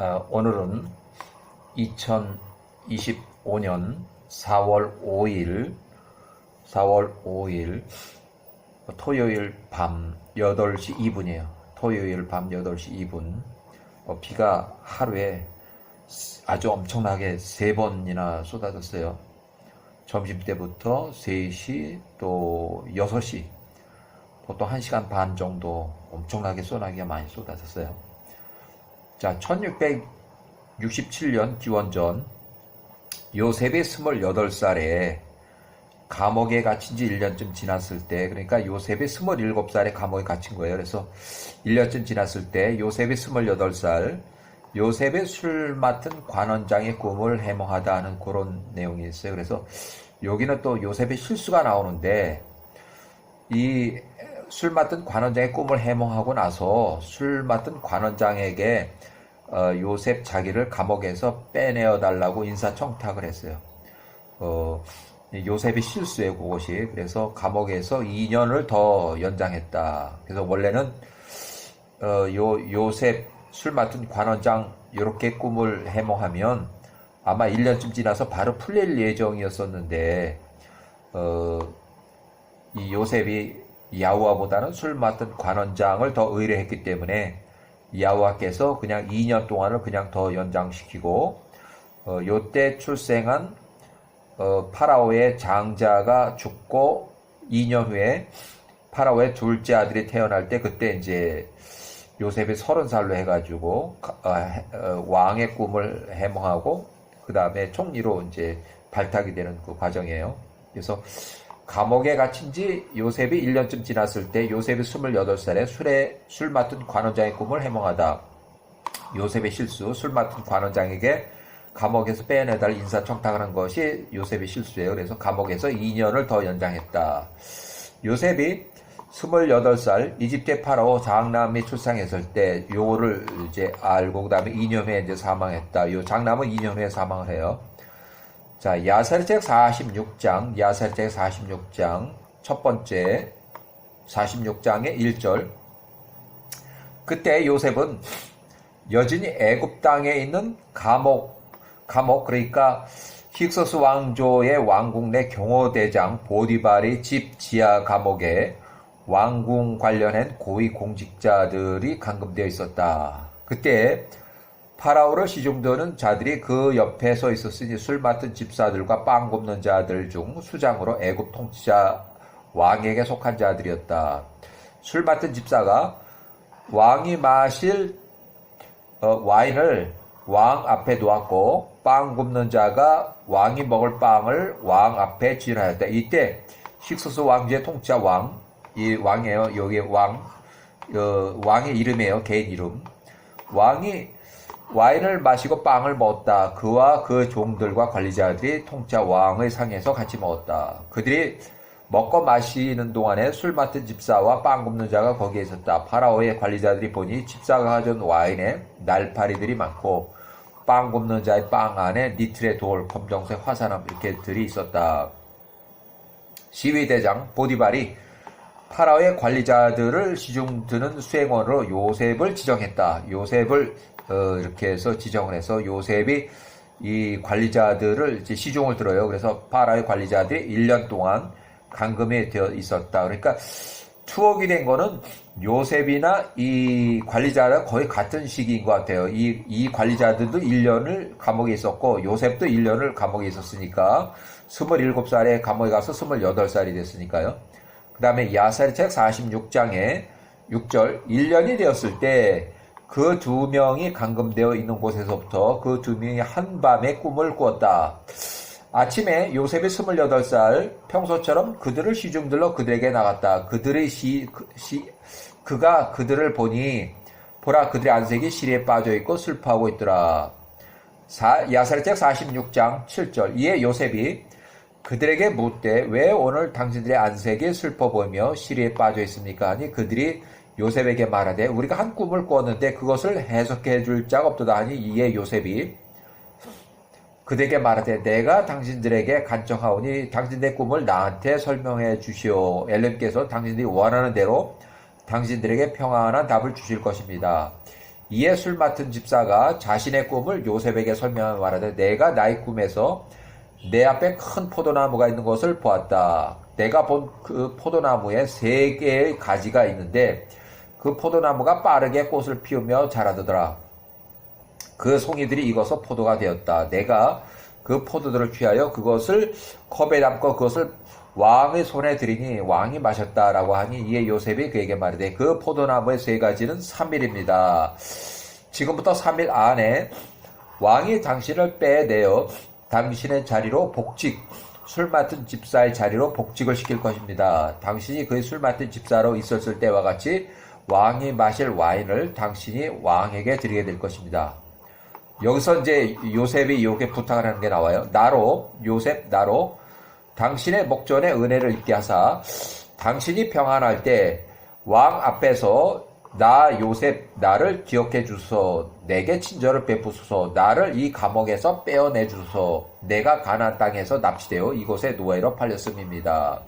어, 오늘은 2025년 4월 5일, 4월 5일 토요일 밤 8시 2분이에요. 토요일 밤 8시 2분. 어, 비가 하루에 아주 엄청나게 세 번이나 쏟아졌어요. 점심 때부터 3시 또 6시 보통 1시간 반 정도 엄청나게 소나기가 많이 쏟아졌어요. 자, 1667년 기원전 요셉이 28살에 감옥에 갇힌 지 1년쯤 지났을 때, 그러니까 요셉이 27살에 감옥에 갇힌 거예요. 그래서 1년쯤 지났을 때 요셉이 28살, 요셉의 술 맡은 관원장의 꿈을 해몽하다 하는 그런 내용이 있어요. 그래서 여기는 또 요셉의 실수가 나오는데, 이 술 맡은 관원장의 꿈을 해몽하고 나서 술 맡은 관원장에게 어, 요셉 자기를 감옥에서 빼내어 달라고 인사청탁을 했어요. 어, 요셉이 실수해 그것이 그래서 감옥에서 2년을 더 연장했다. 그래서 원래는 어, 요 요셉 술 맡은 관원장 이렇게 꿈을 해몽하면 아마 1년쯤 지나서 바로 풀릴 예정이었었는데 어, 이 요셉이 야후와보다는 술 맡은 관원장을 더 의뢰했기 때문에 야후와께서 그냥 2년 동안을 그냥 더 연장시키고 어, 요때 출생한 어, 파라오의 장자가 죽고 2년 후에 파라오의 둘째 아들이 태어날 때 그때 이제 요셉이 서른 살로 해가지고 어, 어, 왕의 꿈을 해몽하고 그 다음에 총리로 이제 발탁이 되는 그 과정이에요. 그래서 감옥에 갇힌 지 요셉이 1년쯤 지났을 때 요셉이 28살에 술에 술 맡은 관원장의 꿈을 해몽하다. 요셉의 실수, 술 맡은 관원장에게 감옥에서 빼내달 인사청탁을 한 것이 요셉의 실수예요. 그래서 감옥에서 2년을 더 연장했다. 요셉이 28살 이집트 파라오 장남이 출생했을 때 요거를 이제 알고 그다음에 2년 후에 이제 사망했다. 요 장남은 2년 후에 사망을 해요. 자, 야살책 46장, 야살책 46장 첫 번째 46장의 1절. 그때 요셉은 여전히 애굽 땅에 있는 감옥 감옥 그러니까 힉소스 왕조의 왕궁 내 경호대장 보디발의 집 지하 감옥에 왕궁 관련한 고위 공직자들이 감금되어 있었다. 그때 파라오를 시중드는 자들이 그 옆에 서 있었으니 술 맡은 집사들과 빵 굽는 자들 중 수장으로 애굽 통치자 왕에게 속한 자들이었다. 술 맡은 집사가 왕이 마실 어, 와인을 왕 앞에 놓았고 빵 굽는 자가 왕이 먹을 빵을 왕 앞에 진하였다. 이때 힉소스 왕제의 통치자 왕, 이 왕이에요. 여기 왕, 어, 왕의 이름이에요. 개인 이름. 왕이 와인을 마시고 빵을 먹었다. 그와 그 종들과 관리자들이 통짜 왕의 상에서 같이 먹었다. 그들이 먹고 마시는 동안에 술 맡은 집사와 빵 굽는 자가 거기에 있었다. 파라오의 관리자들이 보니 집사가 가져온 와인에 날파리들이 많고 빵 굽는 자의 빵 안에 니틀의 돌, 검정색 화산암 이렇게 들이 있었다. 시위대장 보디발이 파라오의 관리자들을 시중 드는 수행원으로 요셉을 지정했다. 요셉을 어, 이렇게 해서 지정을 해서 요셉이 이 관리자들을 이제 시중을 들어요. 그래서 파라의 관리자들이 1년 동안 감금이 되어 있었다. 그러니까 투옥이 된 거는 요셉이나 이 관리자랑 거의 같은 시기인 것 같아요. 이, 이 관리자들도 1년을 감옥에 있었고, 요셉도 1년을 감옥에 있었으니까, 27살에 감옥에 가서 28살이 됐으니까요. 그 다음에 야사리책 46장에 6절, 1년이 되었을 때, 그 두 명이 감금되어 있는 곳에서부터 그 두 명이 한밤에 꿈을 꾸었다. 아침에 요셉이 28살 평소처럼 그들을 시중들러 그들에게 나갔다. 그들의 시, 그, 시, 그가 그들을 보니 보라 그들의 안색이 시리에 빠져 있고 슬퍼하고 있더라. 야사리책 46장 7절 이에 요셉이 그들에게 묻되 왜 오늘 당신들의 안색이 슬퍼 보이며 시리에 빠져 있습니까? 하니 그들이 요셉에게 말하되 우리가 한 꿈을 꿨는데 그것을 해석해 줄 자가 없도다 하니 이에 요셉이 그들에게 말하되 내가 당신들에게 간청하오니 당신들의 꿈을 나한테 설명해 주시오. 엘렘께서 당신들이 원하는 대로 당신들에게 평안한 답을 주실 것입니다. 이에 술 맡은 집사가 자신의 꿈을 요셉에게 설명하며 말하되 내가 나의 꿈에서 내 앞에 큰 포도나무가 있는 것을 보았다. 내가 본 그 포도나무에 세 개의 가지가 있는데 그 포도나무가 빠르게 꽃을 피우며 자라더라. 그 송이들이 익어서 포도가 되었다. 내가 그 포도들을 취하여 그것을 컵에 담고 그것을 왕의 손에 들이니 왕이 마셨다라고 하니 이에 요셉이 그에게 말하되 그 포도나무의 세 가지는 3일입니다. 지금부터 3일 안에 왕이 당신을 빼내어 당신의 자리로 복직, 술 맡은 집사의 자리로 복직을 시킬 것입니다. 당신이 그의 술 맡은 집사로 있었을 때와 같이 왕이 마실 와인을 당신이 왕에게 드리게 될 것입니다. 여기서 이제 요셉이 이렇게 부탁을 하는 게 나와요. 나로, 요셉, 나로 당신의 목전에 은혜를 입게 하사 당신이 평안할 때 왕 앞에서 나 요셉 나를 기억해 주소 내게 친절을 베푸소서 나를 이 감옥에서 빼어내 주소서 내가 가나안 땅에서 납치되어 이곳에 노예로 팔렸음입니다.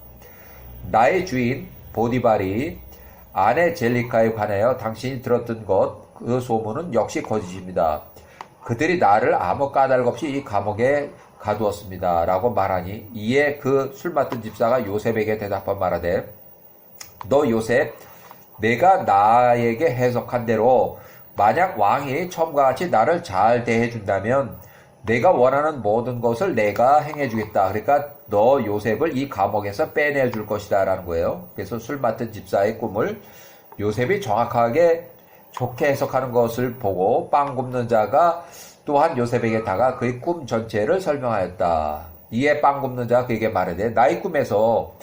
나의 주인 보디발이 아내 젤리카에 관하여 당신이 들었던 것 그 소문은 역시 거짓입니다. 그들이 나를 아무 까닭 없이 이 감옥에 가두었습니다. 라고 말하니 이에 그 술 맡은 집사가 요셉에게 대답한 말하되 너 요셉 내가 나에게 해석한 대로 만약 왕이 처음과 같이 나를 잘 대해준다면 내가 원하는 모든 것을 내가 행해주겠다. 그러니까 너 요셉을 이 감옥에서 빼내줄 것이다. 라는 거예요. 그래서 술 맡은 집사의 꿈을 요셉이 정확하게 좋게 해석하는 것을 보고 빵 굽는 자가 또한 요셉에게 다가 그의 꿈 전체를 설명하였다. 이에 빵 굽는 자가 그에게 말하되 나의 꿈에서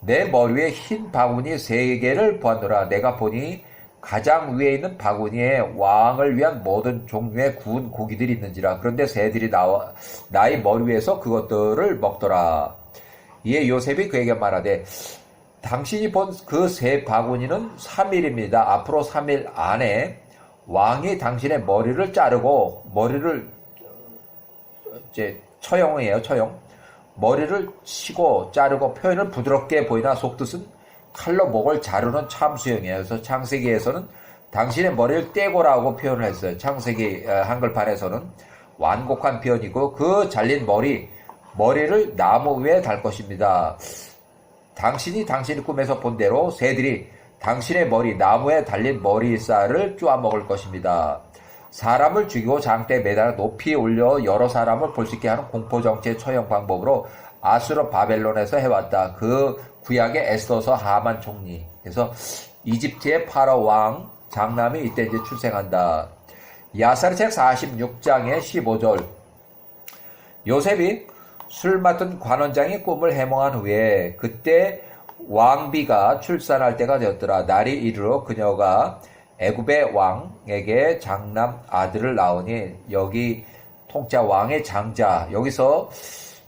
내 머리 위에 흰 바구니 세 개를 보았노라. 내가 보니 가장 위에 있는 바구니에 왕을 위한 모든 종류의 구운 고기들이 있는지라. 그런데 새들이 나와 나의 머리 위에서 그것들을 먹더라. 이에 요셉이 그에게 말하되 당신이 본그세 바구니는 3일입니다. 앞으로 3일 안에 왕이 당신의 머리를 자르고 머리를 이제 처형이에요, 처형. 머리를 치고 자르고 표현은 부드럽게 보이나 속뜻은 칼로 목을 자르는 참수형이에요. 그래서 창세기에서는 당신의 머리를 떼고라고 표현을 했어요. 창세기 어, 한글판에서는 완곡한 표현이고 그 잘린 머리 머리를 나무 위에 달 것입니다. 당신이 당신의 꿈에서 본 대로 새들이 당신의 머리 나무에 달린 머리살을 쪼아 먹을 것입니다. 사람을 죽이고 장대에 매달아 높이 올려 여러 사람을 볼 수 있게 하는 공포 정치의 처형 방법으로 아수르 바벨론에서 해왔다. 그 구약의 에스더서 하만 총리. 그래서 이집트의 파라 왕 장남이 이때 이제 출생한다. 야사르 책 46장의 15절. 요셉이 술 맡은 관원장이 꿈을 해몽한 후에 그때 왕비가 출산할 때가 되었더라. 날이 이르러 그녀가 애굽의 왕에게 장남 아들을 낳으니 여기 통짜 왕의 장자 여기서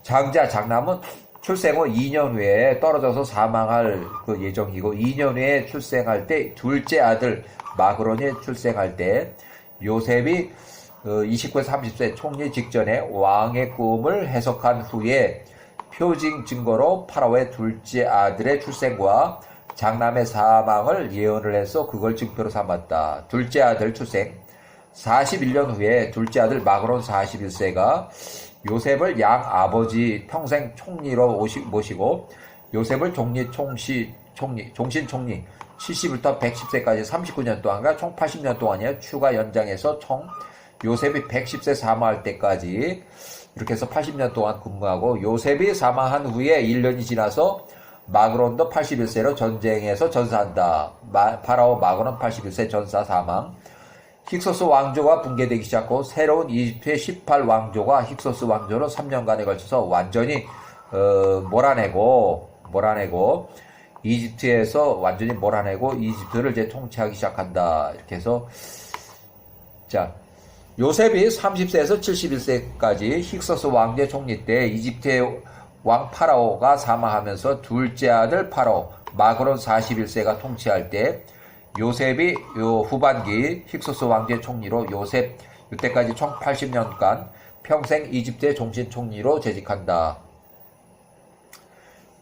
장자 장남은 출생 후 2년 후에 떨어져서 사망할 그 예정이고 2년 후에 출생할 때 둘째 아들 마그론이 출생할 때 요셉이 29세 30세 총리 직전에 왕의 꿈을 해석한 후에 표징 증거로 파라오의 둘째 아들의 출생과 장남의 사망을 예언을 해서 그걸 증표로 삼았다. 둘째 아들 출생. 41년 후에 둘째 아들 마그론 41세가 요셉을 양 아버지 평생 총리로 모시고 요셉을 종리 총시 총리 종신 총리 70부터 110세까지 39년 동안과 총 80년 동안이요 추가 연장해서 총 요셉이 110세 사망할 때까지 이렇게 해서 80년 동안 근무하고 요셉이 사망한 후에 1년이 지나서 마그론도 81세로 전쟁에서 전사한다. 마, 파라오 마그론 81세 전사 사망. 힉소스 왕조가 붕괴되기 시작하고 새로운 이집트의 18 왕조가 힉소스 왕조로 3년간에 걸쳐서 완전히 어, 몰아내고 몰아내고 이집트에서 완전히 몰아내고 이집트를 이제 통치하기 시작한다. 이렇게 해서 자 요셉이 30세에서 71세까지 힉소스 왕제 총리 때 이집트의 왕 파라오가 사망하면서 둘째 아들 파라오 마그론 41세가 통치할 때 요셉이 요 후반기 힉소스 왕제 총리로 요셉 이때까지 총 80년간 평생 이집트의 종신 총리로 재직한다.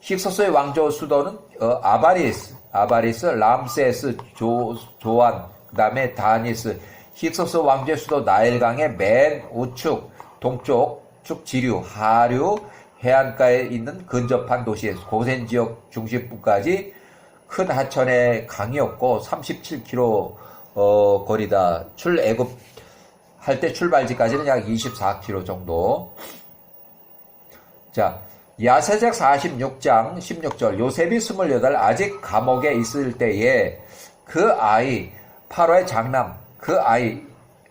힉소스의 왕조 수도는 어, 아바리스, 아바리스, 람세스, 조, 조안, 그 다음에 다니스, 힉소스 왕조의 수도 나일강의 맨 우측 동쪽 축 지류 하류 해안가에 있는 근접한 도시 고센 지역 중심부까지 큰 하천의 강이었고 37km 어, 거리다 출애굽 할 때 출발지까지는 약 24km 정도. 자, 야세작 46장 16절 요셉이 28 아직 감옥에 있을 때에 그 아이 파로의 장남 그 아이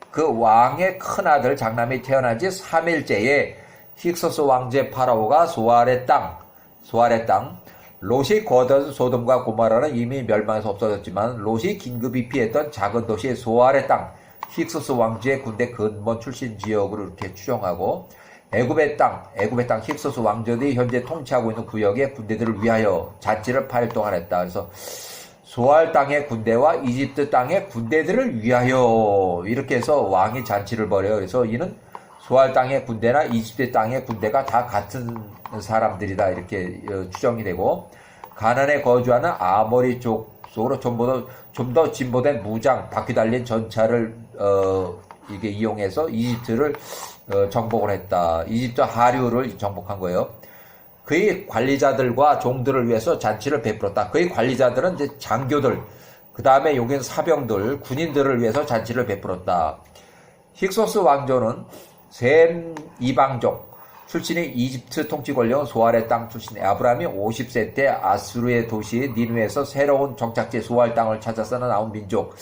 그 왕의 큰 아들 장남이 태어난 지 3일째에 힉소스 왕제 파라오가 소알의 땅 소알의 땅 롯이 거던 소돔과 고마라는 이미 멸망해서 없어졌지만 롯이 긴급히 피했던 작은 도시 소알의 땅 힉소스 왕제의 군대 근본 출신 지역으로 이렇게 추정하고 애굽의 땅, 애굽의 땅 힉소스 왕조들이 현재 통치하고 있는 구역의 군대들을 위하여 자치를 8일 동안 했다. 그래서 소알 땅의 군대와 이집트 땅의 군대들을 위하여 이렇게 해서 왕이 잔치를 벌여요. 그래서 이는 소알 땅의 군대나 이집트 땅의 군대가 다 같은 사람들이다 이렇게 어, 추정이 되고 가난에 거주하는 아모리 쪽 속으로 좀더 진보된 무장 바퀴 달린 전차를 어, 이게 이용해서 이집트를 어, 정복을 했다. 이집트 하류를 정복한 거예요. 그의 관리자들과 종들을 위해서 잔치를 베풀었다. 그의 관리자들은 이제 장교들, 그 다음에 여기는 사병들, 군인들을 위해서 잔치를 베풀었다. 힉소스 왕조는 셈 이방족 출신의 이집트 통치 권력은 소알의 땅 출신의 아브라함이 50세 때 아수르의 도시 니누에서 새로운 정착지 소알 땅을 찾아서 나온 민족.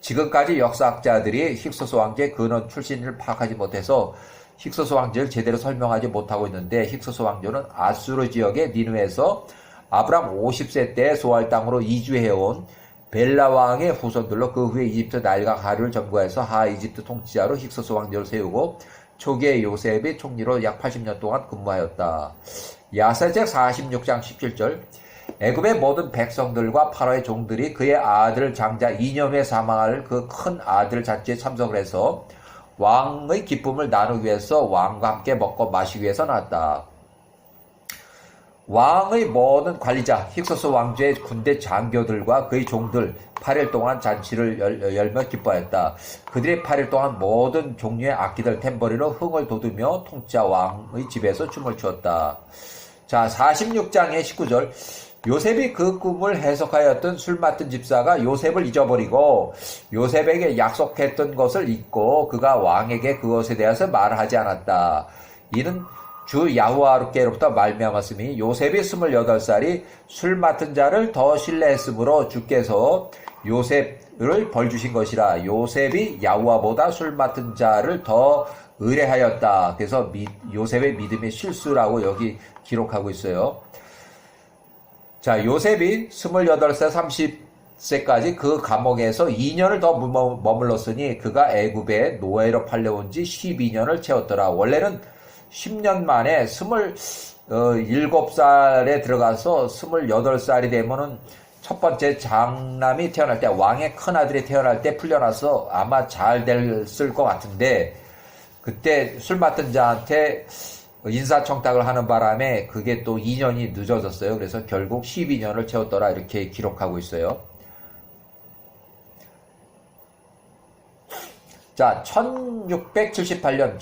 지금까지 역사학자들이 힉소스 왕제의 근원 출신을 파악하지 못해서 힉소스 왕제를 제대로 설명하지 못하고 있는데 힉소스 왕조는 아수르 지역의 니누에서 아브람 50세 때 소알 땅으로 이주해온 벨라 왕의 후손들로 그 후에 이집트 나일강 하류를 점거해서 하 이집트 통치자로 힉소스 왕조를 세우고 초기에 요셉이 총리로 약 80년 동안 근무하였다. 야세책 46장 17절 애굽의 모든 백성들과 파라의 종들이 그의 아들 장자 이념에 사망할 그 큰 아들 잔치에 참석을 해서 왕의 기쁨을 나누기 위해서 왕과 함께 먹고 마시기 위해서 나왔다. 왕의 모든 관리자 힉소스 왕조의 군대 장교들과 그의 종들 8일 동안 잔치를 열, 열며 기뻐했다. 그들이 8일 동안 모든 종류의 악기들 탬버리로 흥을 돋우며 통치자 왕의 집에서 춤을 추었다. 자 46장의 19절 요셉이 그 꿈을 해석하였던 술 맡은 집사가 요셉을 잊어버리고 요셉에게 약속했던 것을 잊고 그가 왕에게 그것에 대해서 말하지 않았다. 이는 주 야후아르께로부터 말미암았으니 요셉이 28살이 술 맡은 자를 더 신뢰했으므로 주께서 요셉을 벌 주신 것이라 요셉이 야후아보다 술 맡은 자를 더 의뢰하였다. 그래서 미, 요셉의 믿음의 실수라고 여기 기록하고 있어요. 자, 요셉이 28세, 30세까지 그 감옥에서 2년을 더 머물렀으니 그가 애굽에 노예로 팔려온 지 12년을 채웠더라. 원래는 10년 만에 27살에 들어가서 28살이 되면은 첫 번째 장남이 태어날 때 왕의 큰 아들이 태어날 때 풀려나서 아마 잘 됐을 것 같은데 그때 술 맡은 자한테 인사청탁을 하는 바람에 그게 또 2년이 늦어졌어요. 그래서 결국 12년을 채웠더라 이렇게 기록하고 있어요. 자, 1678년,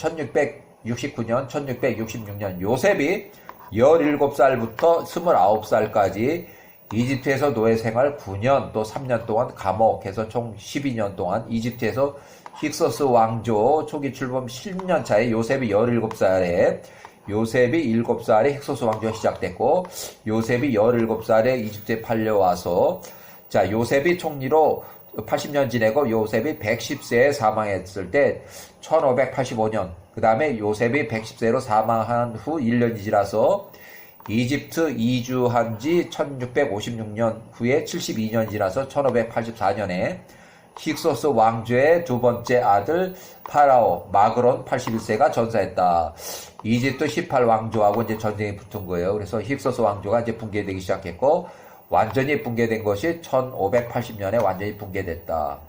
1669년, 1666년 요셉이 17살부터 29살까지 이집트에서 노예 생활 9년 또 3년 동안 감옥에서 총 12년 동안 이집트에서 힉소스 왕조 초기 출범 10년 차에 요셉이 17살에 요셉이 7살에 힉소스 왕조가 시작됐고 요셉이 17살에 이집트에 팔려와서 자 요셉이 총리로 80년 지내고 요셉이 110세에 사망했을 때 1585년 그 다음에 요셉이 110세로 사망한 후 1년이 지나서 이집트 이주한 지 1656년 후에 72년이 지나서 1584년에 힉소스 왕조의 두 번째 아들 파라오 마그론 81세가 전사했다. 이집트 18왕조하고 이제 전쟁이 붙은 거예요. 그래서 힉소스 왕조가 이제 붕괴되기 시작했고 완전히 붕괴된 것이 1580년에 완전히 붕괴됐다.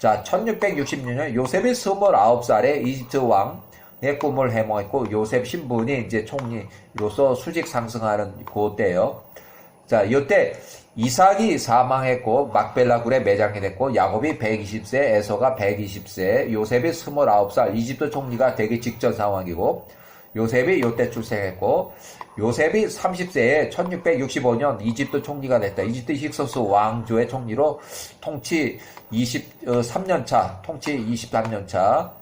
자, 1666년 요셉이 29살에 이집트 왕의 꿈을 해몽했고 요셉 신분이 이제 총리로서 수직 상승하는 그때예요. 자, 이때 이삭이 사망했고 막벨라 굴에 매장이 됐고 야곱이 120세, 에서가 120세, 요셉이 29살, 이집트 총리가 되기 직전 상황이고 요셉이 요때 출생했고 요셉이 30세에 1665년 이집트 총리가 됐다. 이집트 힉소스 왕조의 총리로 통치 23년 차, 통치 23년 차.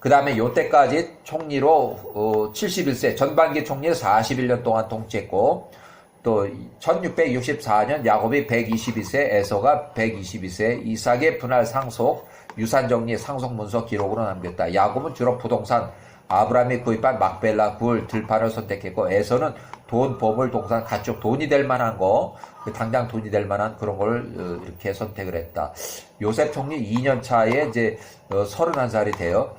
그 다음에 요때까지 총리로 어, 71세, 전반기 총리 41년 동안 통치했고 또 1664년 야곱이 122세, 에서가 122세, 이삭의 분할 상속, 유산 정리 상속 문서 기록으로 남겼다. 야곱은 주로 부동산, 아브라함이 구입한 막벨라 굴 들판을 선택했고 에서는 돈, 보물, 동산, 가축, 돈이 될 만한 거, 그 당장 돈이 될 만한 그런 걸 어, 이렇게 선택을 했다. 요셉 총리 2년 차에 이제 어, 31살이 돼요.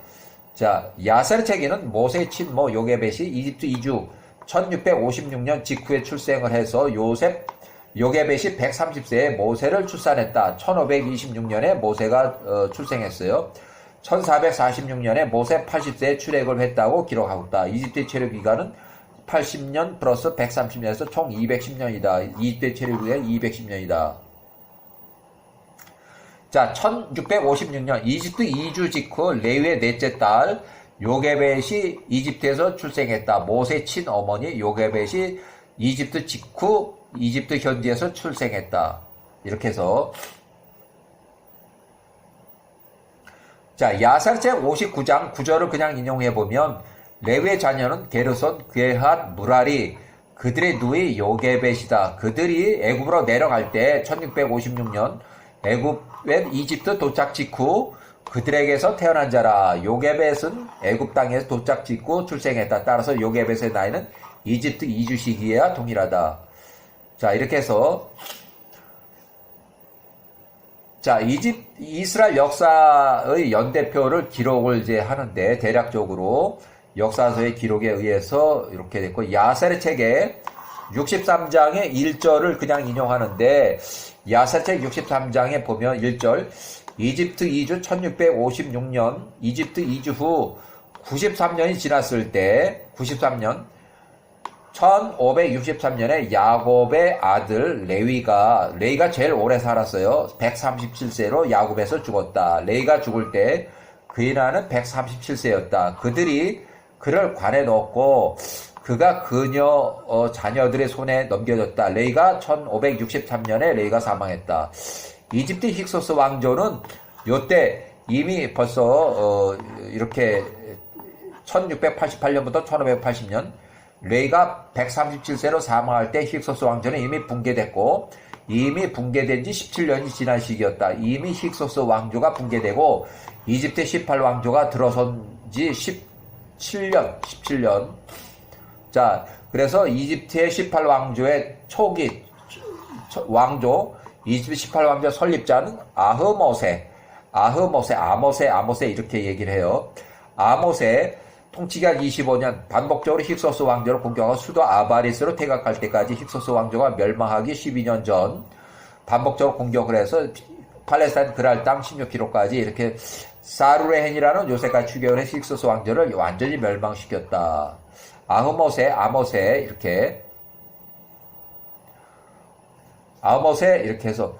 자, 야셀체기는 모세 친모 요게벳이 이집트 이주 1656년 직후에 출생을 해서 요셉 요게벳이 130세에 모세를 출산했다. 1526년에 모세가 어, 출생했어요. 1446년에 모세 80세에 출애굽을 했다고 기록하고 있다. 이집트의 체류 기간은 80년 플러스 130년에서 총 210년이다. 이집트의 체류 기간 210년이다. 자, 1656년 이집트 이주 직후 레위의 넷째 딸 요게벳이 이집트에서 출생했다. 모세 친어머니 요게벳이 이집트 직후 이집트 현지에서 출생했다. 이렇게 해서 자, 야살제 59장 9절을 그냥 인용해 보면 레위의 자녀는 게르손, 괴핫, 무라리 그들의 누이 요게벳이다. 그들이 애굽으로 내려갈 때 1656년 애굽엔 이집트 도착 직후 그들에게서 태어난 자라. 요게벳은 애굽 땅에서 도착 직후 출생했다. 따라서 요게벳의 나이는 이집트 이주 시기와 동일하다. 자, 이렇게 해서 자, 이집 이스라엘 역사의 연대표를 기록을 이제 하는데 대략적으로 역사서의 기록에 의해서 이렇게 됐고 야셀의 책에 63장의 1절을 그냥 인용하는데 야셀책 63장에 보면 1절 이집트 이주 1656년 이집트 이주 후 93년이 지났을 때 93년 1563년에 야곱의 아들 레위가 레위가 제일 오래 살았어요. 137세로 야곱에서 죽었다. 레위가 죽을 때 그의 나는 137세였다. 그들이 그를 관에 넣었고 그가 그녀 어, 자녀들의 손에 넘겨졌다. 레이가 1563년에 레이가 사망했다. 이집트 힉소스 왕조는 요때 이미 벌써 어, 이렇게 1688년부터 1580년 레이가 137세로 사망할 때 힉소스 왕조는 이미 붕괴됐고 이미 붕괴된 지 17년이 지난 시기였다. 이미 힉소스 왕조가 붕괴되고 이집트 18왕조가 들어선 지 17년, 17년. 자, 그래서 이집트의 18왕조의 초기 왕조, 이집트 18왕조 설립자는 아흐모세, 아흐모세, 아모세, 아모세 이렇게 얘기를 해요. 아모세 통치기간 25년 반복적으로 힉소스 왕조를 공격하고 수도 아바리스로 퇴각할 때까지 힉소스 왕조가 멸망하기 12년 전 반복적으로 공격을 해서 팔레스타인 그랄 땅 16km까지 이렇게 사루레헨이라는 요새까지 추격을 해서 힉소스 왕조를 완전히 멸망시켰다. 아흐모세, 아모세 이렇게 아모세 이렇게 해서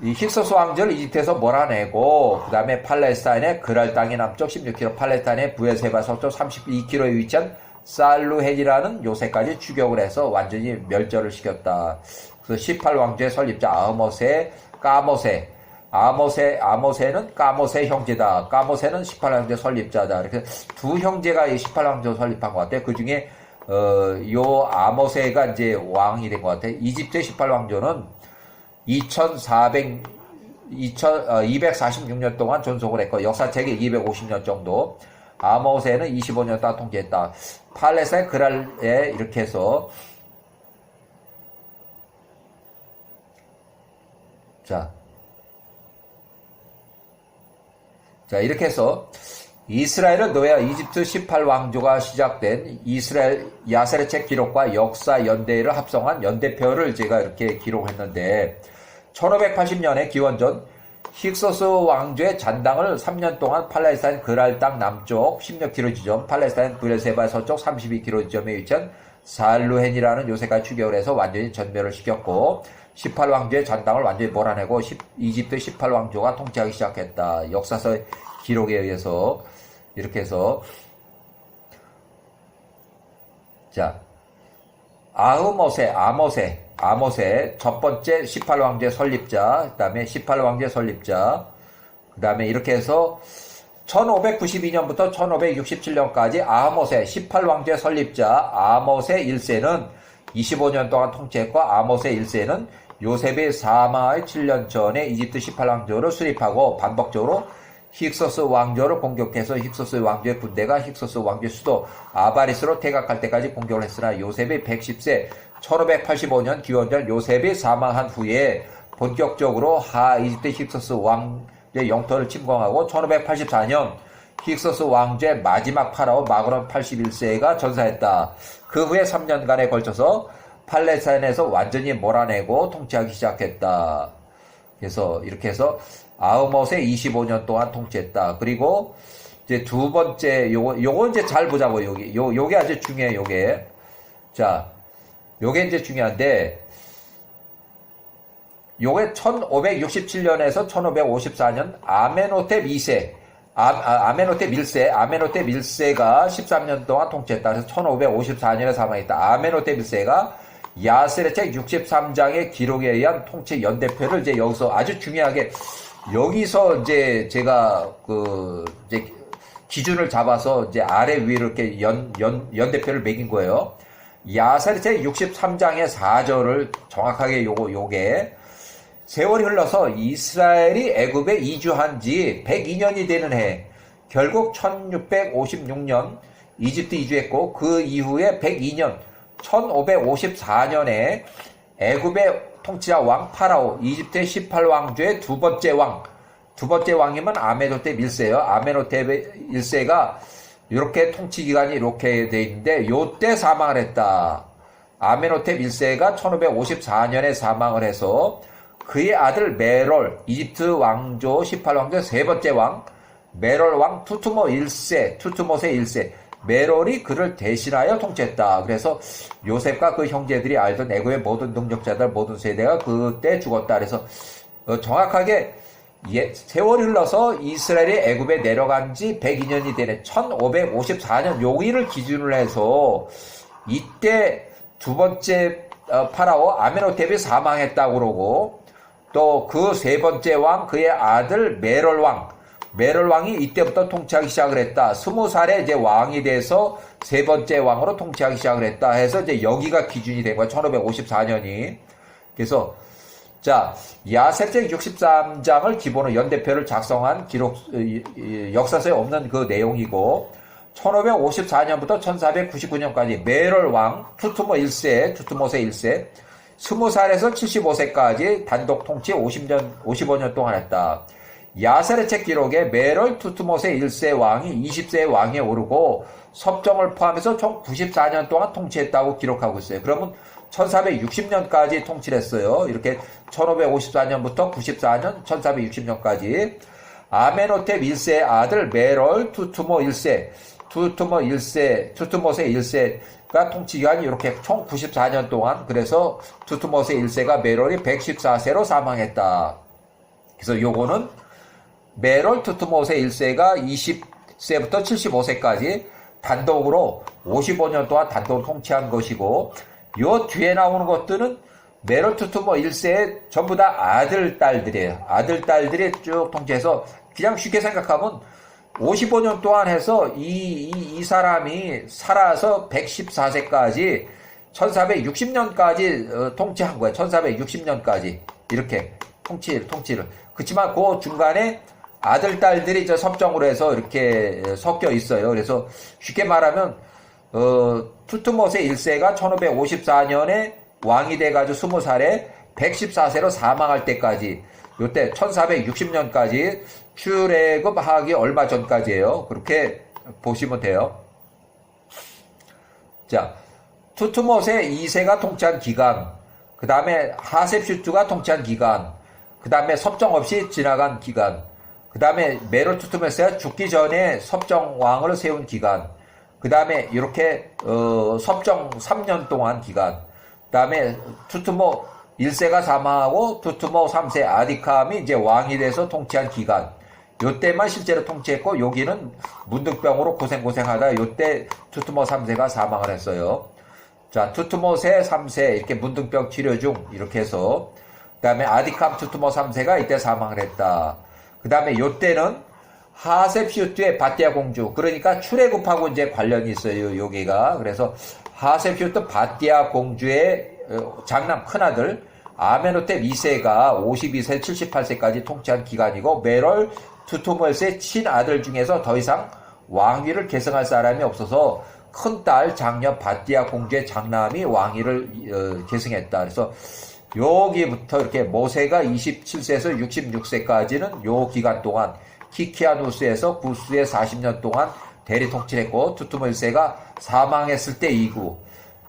이 힉소스 왕조를 이집트에서 몰아내고 그 다음에 팔레스타인의 그랄 땅의 남쪽 16km 팔레스타인의 부에세바 서쪽 32km에 위치한 살루헨이라는 요새까지 추격을 해서 완전히 멸절을 시켰다. 그래서 18왕조의 설립자 아모세, 까모세, 아모세, 아모세는 까모세 형제다. 까모세는 18왕조 설립자다. 이렇게 두 형제가 이 18왕조 설립한 것 같아요. 그 중에, 어, 요 아모세가 이제 왕이 된 것 같아요. 이집트 18왕조는 2400, 2000, 어, 246년 동안 존속을 했고, 역사책이 250년 정도. 아모세는 25년 동안 통제했다. 팔레스타인 그랄에 이렇게 해서, 자, 자, 이렇게 해서 이스라엘은 노예와 이집트 18왕조가 시작된 이스라엘 야세르책 기록과 역사 연대를 합성한 연대표를 제가 이렇게 기록했는데 1580년에 기원전 힉소스 왕조의 잔당을 3년 동안 팔레스타인 그랄 땅 남쪽 16km 지점, 팔레스타인 브레세바 서쪽 32km 지점에 위치한 살루헨이라는 요새가 추격을 해서 완전히 전멸을 시켰고 18왕조의 잔당을 완전히 몰아내고 10 이집트 18왕조가 통치하기 시작했다. 역사서 기록에 의해서 이렇게 해서 자 아흐모세 아모세 아모세 첫 번째 18왕조의 설립자 그 다음에 18왕조의 설립자 그 다음에 이렇게 해서 1592년부터 1567년까지 아모세 18왕조의 설립자 아모세 1세는 25년 동안 통치했고 아모세 1세는 요셉의 사마의 7년 전에 이집트 18왕조를 수립하고 반복적으로 힉소스 왕조를 공격해서 힉소스 왕조의 군대가 힉소스 왕조의 수도 아바리스로 퇴각할 때까지 공격을 했으나 요셉이 110세 1585년 기원전 요셉이 사망한 후에 본격적으로 하 이집트 힉소스 왕의 영토를 침공하고 1584년 힉소스 왕조의 마지막 파라오 마그론 81세가 전사했다. 그 후에 3년간에 걸쳐서 팔레스타인에서 완전히 몰아내고 통치하기 시작했다. 그래서 이렇게 해서 아흐못에 25년 동안 통치했다. 그리고 이제 두 번째 요거 요거 이제 잘 보자고 여기 요 요게 아주 중요해 요게. 자. 요게 이제 중요한데 요게 1567년에서 1554년 아메노텝 2세 아, 메노텝 1세, 아메노텝 1세가 13년 동안 통치했다. 그래서 1554년에 사망했다. 아메노텝 1세가 야스레 책 63장의 기록에 의한 통치 연대표를 이제 여기서 아주 중요하게 여기서 이제 제가 그 이제 기준을 잡아서 이제 아래 위로 이렇게 연, 연, 연대표를 매긴 거예요. 책 63장의 4절을 정확하게 요거, 요게 세월이 흘러서 이스라엘이 애굽에 이주한 지 102년이 되는 해 결국 1656년 이집트 이주했고 그 이후에 102년 1554년에 애굽의 통치자 왕 파라오 이집트의 18왕조의 두 번째 왕 두 번째 왕이면 아메노테 1세예요. 아메노테 1세가 이렇게 통치 기간이 이렇게 돼 있는데 요때 사망을 했다. 아메노테 1세가 1554년에 사망을 해서 그의 아들 메롤, 이집트 왕조 18왕조 세 번째 왕, 메롤 왕 투투모 1세, 투투모세 1세, 메롤이 그를 대신하여 통치했다. 그래서 요셉과 그 형제들이 알던 애고의 모든 능력자들, 모든 세대가 그때 죽었다. 그래서 어, 정확하게 예, 세월이 흘러서 이스라엘이 애굽에 내려간 지 102년이 되네. 1554년 요기를 기준으로 해서 이때 두 번째 어, 파라오 아메노텝이 사망했다고 그러고 또 그 세 번째 왕 그의 아들 메롤 왕 메롤 왕이 이때부터 통치하기 시작을 했다. 스무 살에 이제 왕이 돼서 세 번째 왕으로 통치하기 시작을 했다. 해서 이제 여기가 기준이 된 거야. 1554년이. 그래서 자 야세책 63장을 기본으로 연대표를 작성한 기록 역사서에 없는 그 내용이고 1554년부터 1499년까지 메롤 왕 투투모 1세, 투투모세 1세, 20살에서 75세까지 단독 통치 50년, 55년 동안 했다. 야세르책 기록에 메롤 투투모세 1세 왕이 20세 왕에 오르고 섭정을 포함해서 총 94년 동안 통치했다고 기록하고 있어요. 그러면 1460년까지 통치를 했어요. 이렇게 1554년부터 94년, 1460년까지. 아메노테 1세 아들 메롤 투투모 1세, 투투모 1세, 투투모세 1세가 통치기간이 이렇게 총 94년 동안 그래서 투투모세 1세가 메롤이 114세로 사망했다. 그래서 요거는 메롤 투투모세 1세가 20세부터 75세까지 단독으로 55년 동안 단독 통치한 것이고 요 뒤에 나오는 것들은 메롤 투투모 1세의 전부 다 아들 딸들이에요. 아들 딸들이 쭉 통치해서 그냥 쉽게 생각하면 55년 동안 해서 이, 이, 이 사람이 살아서 114세까지 1460년까지 어, 통치한 거예요. 1460년까지 이렇게 통치 통치를. 그렇지만 그 중간에 아들 딸들이 저 섭정으로 해서 이렇게 섞여 있어요. 그래서 쉽게 말하면 어, 투트모세 1세가 1554년에 왕이 돼가지고 20살에 114세로 사망할 때까지 요때 1460년까지 출애굽하기 얼마 전까지예요. 그렇게 보시면 돼요. 자, 투트모세 2세가 통치한 기간, 그 다음에 하셉슈트가 통치한 기간, 그 다음에 섭정 없이 지나간 기간, 그 다음에 메로투트메스가 죽기 전에 섭정왕을 세운 기간, 그 다음에 이렇게 어, 섭정 3년 동안 기간 그 다음에 투투모 1세가 사망하고 투투모 3세 아디캄이 이제 왕이 돼서 통치한 기간 요때만 실제로 통치했고 여기는 문득병으로 고생고생하다 요때 투투모 3세가 사망을 했어요. 자, 투투모세 3세 이렇게 문둥병 치료 중 이렇게 해서 그다음에 아디캄 투투모 3세가 이때 사망을 했다. 그 다음에 요때는 하셉슈트의 바티아 공주 그러니까 출애굽하고 이제 관련이 있어요. 여기가 그래서 하셉슈트 바티아 공주의 어, 장남 큰아들 아메노테 2세가 52세 78세까지 통치한 기간이고 메롤 투투모스의 친아들 중에서 더 이상 왕위를 계승할 사람이 없어서 큰딸 장녀 바티아 공주의 장남이 왕위를 어, 계승했다. 그래서 여기부터 이렇게 모세가 27세에서 66세까지는 요 기간 동안 키키아누스에서 구스의 40년 동안 대리 통치했고 투투모세가 사망했을 때 이후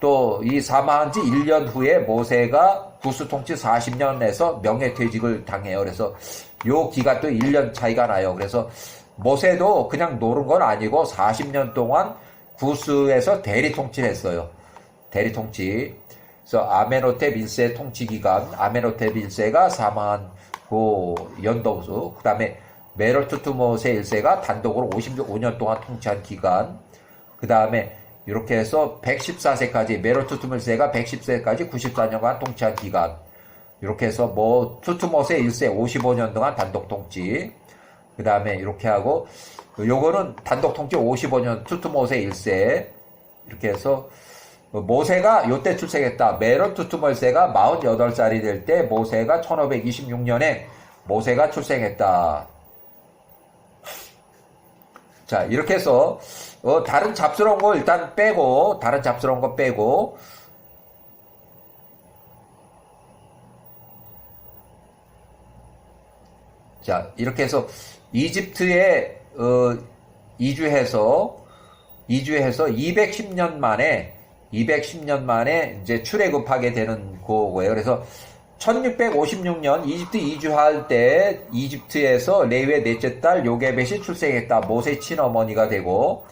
또 이 사망한 지 1년 후에 모세가 구스 통치 40년에서 명예퇴직을 당해요. 그래서 요 기간도 1년 차이가 나요. 그래서 모세도 그냥 노는 건 아니고 40년 동안 구스에서 대리 통치를 했어요. 대리 통치. 그래서 아메노테 밀세 통치 기간, 아메노테 밀세가 사망한 그 연도수, 그 다음에 메롤투투모세 1세가 단독으로 55년 동안 통치한 기간, 그 다음에 이렇게 해서 114세까지, 메롤투투모세가 110세까지 94년간 통치한 기간, 이렇게 해서 뭐 투투모세 1세 55년 동안 단독 통치, 그 다음에 이렇게 하고, 요거는 단독 통치 55년 투투모세 1세, 이렇게 해서 모세가 요때 출생했다. 메론 투투몰세가 48살이 될 때 모세가 1526년에 모세가 출생했다. 자, 이렇게 해서 어, 다른 잡스러운 거 일단 빼고 다른 잡스러운 거 빼고 자, 이렇게 해서 이집트에 어, 이주해서 이주해서 210년 만에 210년 만에 이제 출애굽하게 되는 거고요. 그래서 1656년 이집트 이주할 때 이집트에서 레위의 넷째 딸 요게벳이 출생했다. 모세 친어머니가 되고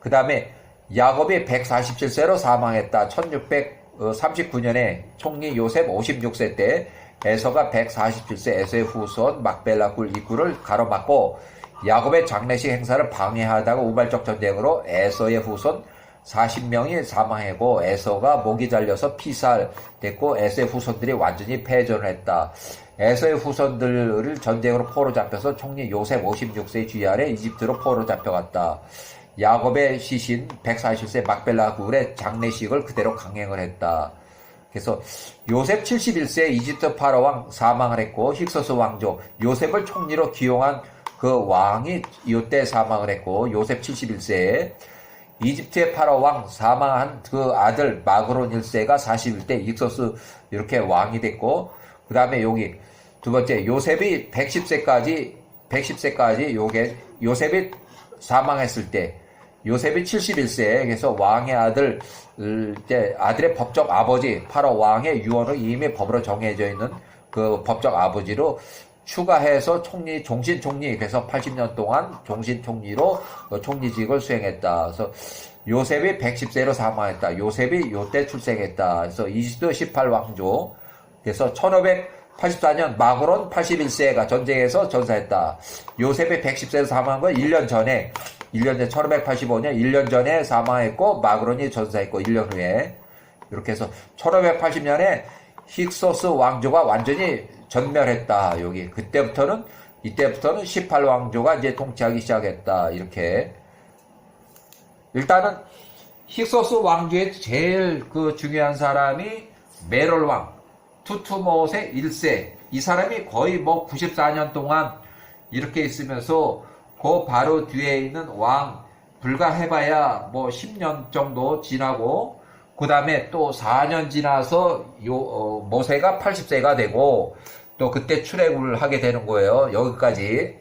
그 다음에 야곱이 147세로 사망했다. 1639년에 총리 요셉 56세 때 에서가 147세 에서의 후손 막벨라 굴 입구를 가로막고 야곱의 장례식 행사를 방해하다가 우발적 전쟁으로 에서의 후손 40명이 사망하고 에서가 목이 잘려서 피살됐고 에서의 후손들이 완전히 패전을 했다. 에서의 후손들을 전쟁으로 포로 잡혀서 총리 요셉 56세 주의 아래 이집트로 포로 잡혀갔다. 야곱의 시신 140세 막벨라 굴의 장례식을 그대로 강행을 했다. 그래서 요셉 71세 이집트 파라왕 사망을 했고 힉소스 왕조 요셉을 총리로 기용한 그 왕이 이때 사망을 했고 요셉 71세에 이집트의 파라 왕 사망한 그 아들 마그론 1세가 41대 익소스 이렇게 왕이 됐고 그 다음에 여기 두 번째 요셉이 110세까지 110세까지 요게 요셉이 사망했을 때 요셉이 71세 그래서 왕의 아들 이제 아들의 법적 아버지 파라 왕의 유언을 이미 법으로 정해져 있는 그 법적 아버지로 추가해서 총리, 종신 총리, 그래서 80년 동안 종신 총리로 총리직을 수행했다. 그래서 요셉이 110세로 사망했다. 요셉이 요때 출생했다. 그래서 이집트 18왕조. 그래서 1584년 마그론 81세가 전쟁에서 전사했다. 요셉이 110세로 사망한 건 1년 전에, 1년 전 1585년 1년 전에 사망했고, 마그론이 전사했고, 1년 후에. 이렇게 해서 1580년에 힉소스 왕조가 완전히 전멸했다. 여기 그때부터는 이때부터는 18왕조가 이제 통치하기 시작했다. 이렇게 일단은 힉소스 왕조의 제일 그 중요한 사람이 메롤 왕 투투모세 1세 이 사람이 거의 뭐 94년 동안 이렇게 있으면서 그 바로 뒤에 있는 왕 불과 해봐야 뭐 10년 정도 지나고 그 다음에 또 4년 지나서 요 어, 모세가 80세가 되고 또 그때 출애굽을 하게 되는 거예요. 여기까지.